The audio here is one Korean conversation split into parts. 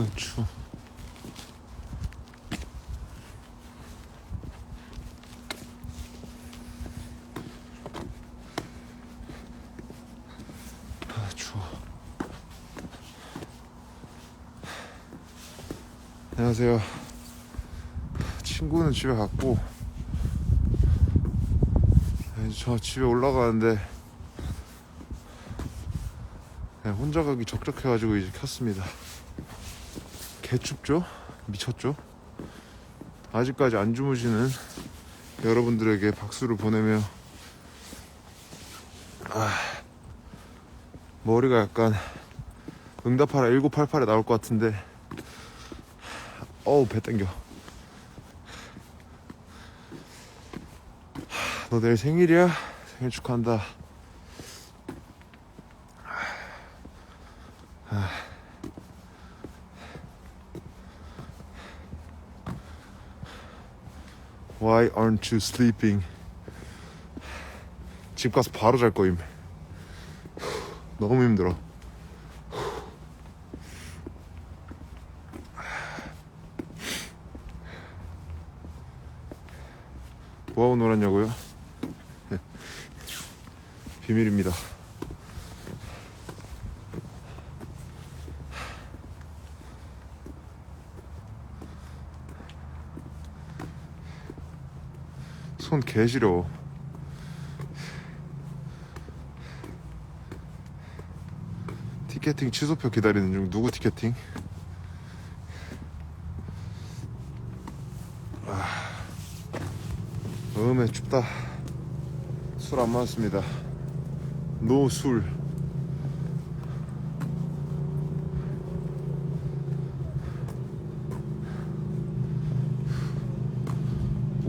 아, 추워. 아, 추워. 안녕하세요. 친구는 집에 갔고, 네, 저 집에 올라가는데, 네, 혼자 가기 적적해가지고 이제 켰습니다. 개춥죠? 미쳤죠? 아직까지 안 주무시는 여러분들에게 박수를 보내며 아, 머리가 약간 응답하라 1988에 나올 것 같은데 어우 배 땡겨 너 내일 생일이야? 생일 축하한다 Why aren't you sleeping? 집 가서 바로 잘 거임. 너무 힘들어. 뭐하고 놀았냐고요? 비밀입니다. 손 개시려. 티켓팅 취소표 기다리는 중 누구 티켓팅? 아, 음에 춥다. 술 안 마셨습니다. 노 술.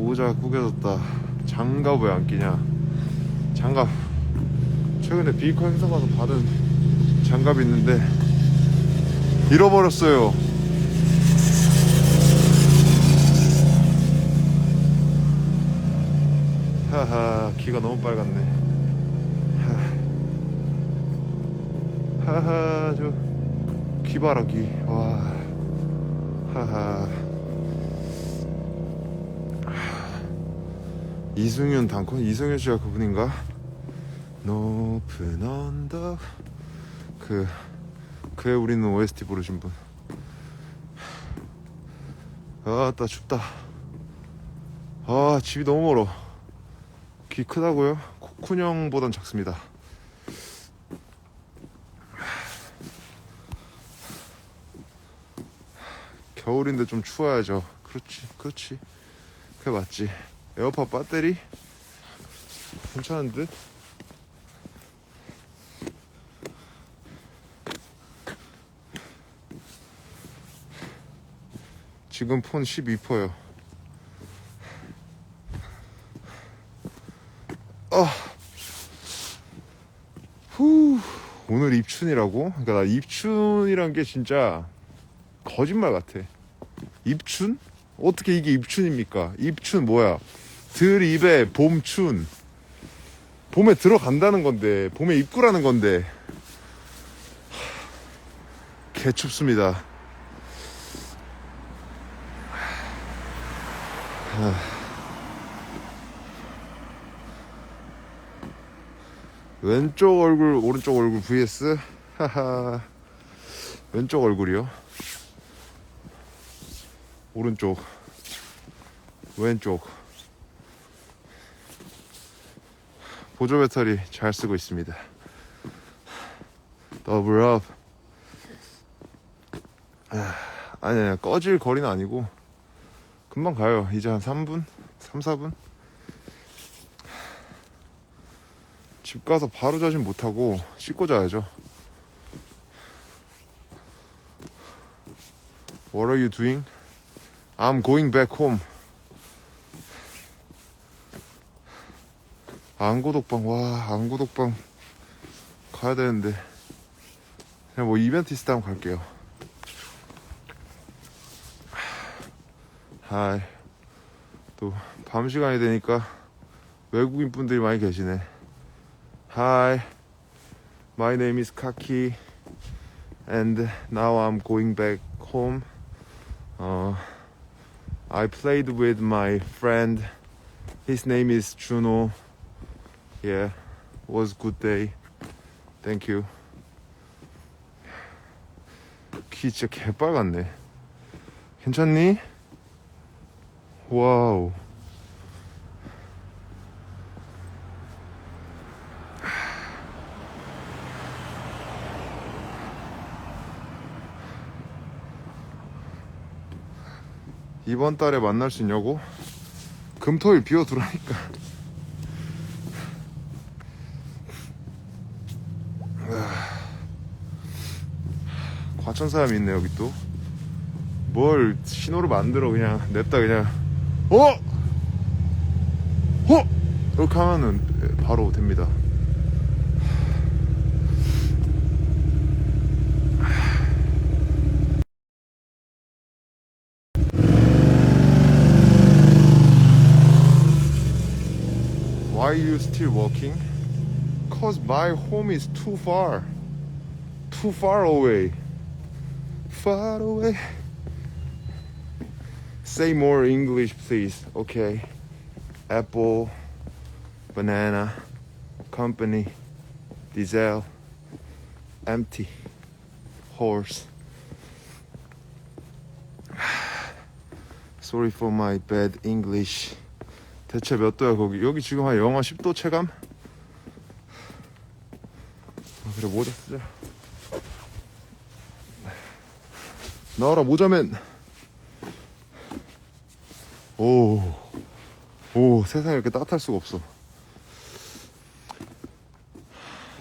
모자 구겨졌다. 장갑 왜 안 끼냐? 장갑. 최근에 비커 행사 가서 받은 장갑이 있는데 잃어버렸어요. 하하, 귀가 너무 빨갛네. 하. 하하, 저, 귀 봐라, 귀. 와. 하하. 이승윤 단콘 이승윤 씨가 그분인가? 높은 언덕 그 그에 우리는 OST 부르신 분. 아따 춥다. 아 집이 너무 멀어. 귀 크다고요? 코쿤형보단 작습니다. 겨울인데 좀 추워야죠. 그렇지, 그렇지. 그게 맞지. 에어팟 배터리 괜찮은 듯? 지금 폰 12%요. 아, 후, 오늘 입춘이라고? 그러니까 나 입춘이란 게 진짜 거짓말 같아. 입춘? 어떻게 이게 입춘입니까? 입춘 뭐야? 들입에 봄춘. 봄에 들어간다는 건데, 봄에 입구라는 건데. 하, 개 춥습니다. 하. 왼쪽 얼굴, 오른쪽 얼굴 vs. 하하. 왼쪽 얼굴이요. 오른쪽. 왼쪽. 보조 배터리 잘 쓰고 있습니다. 더블 업. 아, 아니, 아니, 꺼질 거리는 아니고, 금방 가요. 이제 한 3분? 3, 4분? 집 가서 바로 자진 못하고, 씻고 자야죠. What are you doing? I'm going back home. 안고독방 와 안고독방 가야 되는데 그냥 뭐 이벤트 있을 때 갈게요 하이 또 밤 시간이 되니까 외국인 분들이 많이 계시네 Hi My name is Kaki and now I'm going back home. Uh, I played with my friend. His name is Juno. Yeah, was good day. Thank you. 귀 진짜 개빨갛네. 괜찮니? 와우. 이번 달에 만날 수 있냐고? 금토일 비워두라니까. 과천 사람이 있네 여기 또. 뭘 신호를 만들어 그냥 냅다 그냥 어? 어? 이렇게 하면은 바로 됩니다. Why you still walking? Cause my home is too far. Too far away. Far away. Say more English, please. Okay. Apple, banana, company, diesel, empty, horse. Sorry for my bad English. 대체 몇 도야 거기? 여기 지금 한 영하 10도 체감? 아, 그래 모자 쓰자. 나와라 모자맨. 오, 오 세상에 이렇게 따뜻할 수가 없어.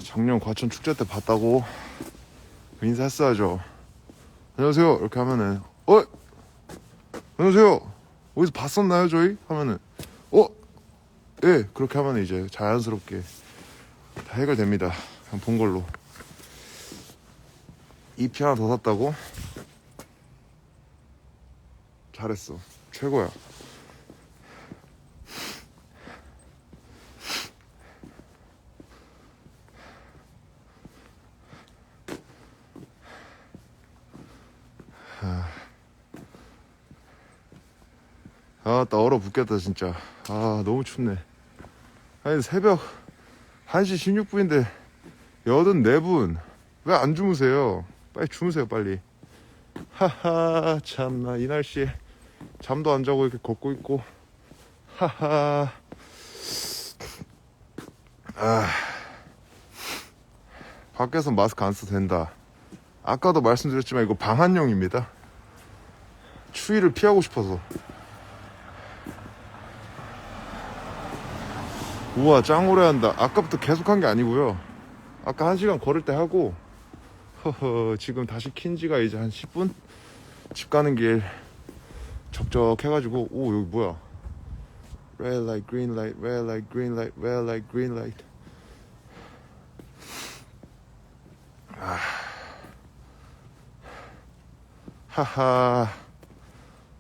작년 과천 축제 때 봤다고 인사했어야죠. 안녕하세요 이렇게 하면은 어 안녕하세요 어디서 봤었나요 저희 하면은 어? 예, 그렇게 하면 이제 자연스럽게 다 해결됩니다. 그냥 본 걸로. EP 하나 더 샀다고? 잘했어. 최고야. 아, 나 얼어 붙겠다, 진짜. 아, 너무 춥네. 아니, 새벽 1시 16분인데, 84분. 왜 안 주무세요? 빨리 주무세요, 빨리. 하하, 참나, 이 날씨에 잠도 안 자고 이렇게 걷고 있고. 하하. 아. 밖에서 마스크 안 써도 된다. 아까도 말씀드렸지만, 이거 방한용입니다. 추위를 피하고 싶어서. 우와 짱 오래 한다 아까부터 계속 한 게 아니고요 아까 한 시간 걸을 때 하고 허허 지금 다시 킨 지가 이제 한 10분? 집 가는 길 적적해가지고 오 여기 뭐야? Red light green light red light green light red light green light. 아. 하하.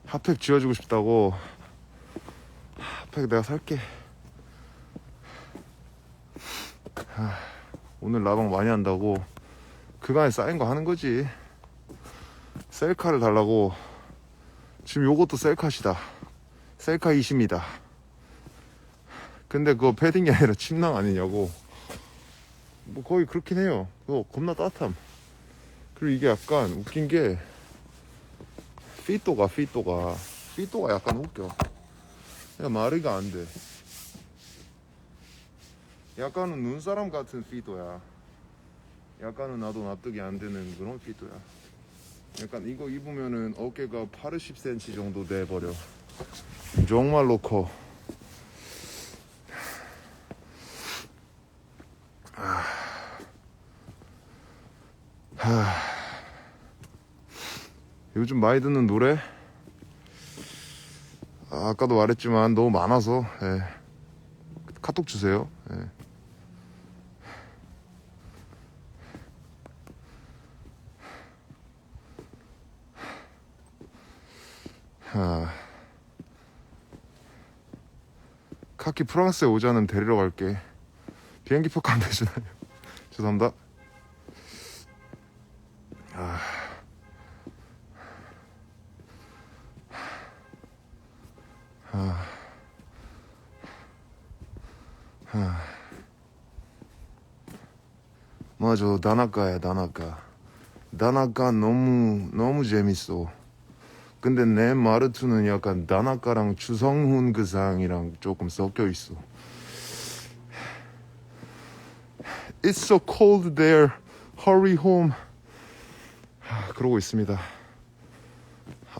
핫팩 지워주고 싶다고. 핫팩 내가 살게 오늘 라방 많이 한다고 그간에 쌓인 거 하는 거지. 셀카를 달라고. 지금 요것도 셀카시다. 셀카 20입니다. 근데 그거 패딩이 아니라 침낭 아니냐고. 뭐 거의 그렇긴 해요. 그거 겁나 따뜻함. 그리고 이게 약간 웃긴 게 피또가 피또가. 피또가 약간 웃겨. 그냥 말이가 안돼 약간은 눈사람 같은 피도야. 약간은 나도 납득이 안 되는 그런 피도야. 약간 이거 입으면은 어깨가 80cm 정도 돼 버려. 정말로 커. 요즘 많이 듣는 노래? 아, 아까도 말했지만 너무 많아서 예. 카톡 주세요. 아. 카키 프랑스에 오자는 데리러 갈게. 비행기 표값 내주나요? 죄송합니다. 아. 아. 아. 맞아, 나나가야, 나나가. 나나가 너무, 너무 재밌어. 근데 내 마르투는 약간 다나카랑 추성훈 그 상이랑 조금 섞여 있어. It's so cold there. Hurry home. 하, 그러고 있습니다.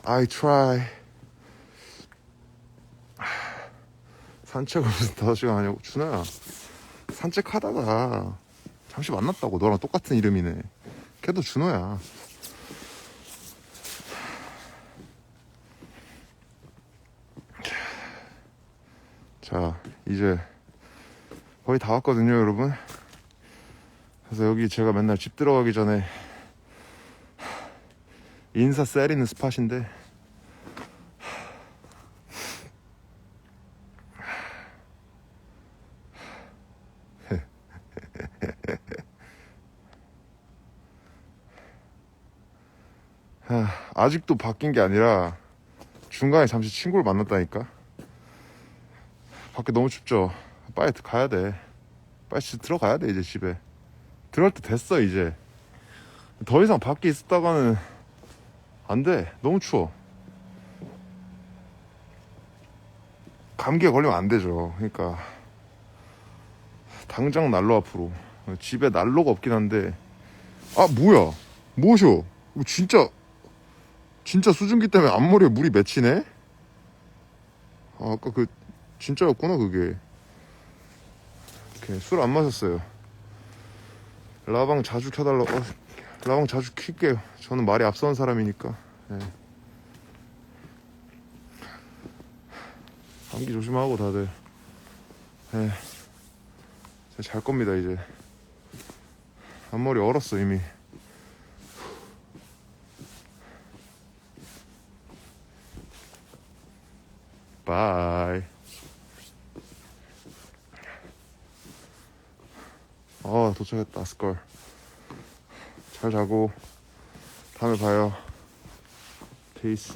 I try. 무슨 5시간 하냐고. 준호야 산책하다가 잠시 만났다고. 너랑 똑같은 이름이네. 걔도 준호야 자 이제 거의 다 왔거든요 여러분. 그래서 여기 제가 맨날 집 들어가기 전에 인사 세리는 스팟인데 하, 아직도 바뀐 게 아니라 중간에 잠시 친구를 만났다니까 밖에 너무 춥죠? 빨리 가야 돼. 빨리 집 들어가야 돼 이제 집에. 들어갈 때 됐어 이제. 더 이상 밖에 있었다가는 안 돼. 너무 추워. 감기에 걸리면 안 되죠. 그러니까 당장 난로 앞으로. 집에 난로가 없긴 한데. 아 뭐야? 뭐셔? 진짜 진짜 수증기 때문에 앞머리에 물이 맺히네? 아, 아까 그 진짜였구나 그게. 술 안 마셨어요. 라방 자주 켜달라고 어, 라방 자주 킬게요. 저는 말이 앞서는 사람이니까. 예. 감기 조심하고 다들. 예. 제가 잘 겁니다 이제. 앞머리 얼었어 이미. 바이 아 도착했다. 스컬. 잘 자고 다음에 봐요. 페이스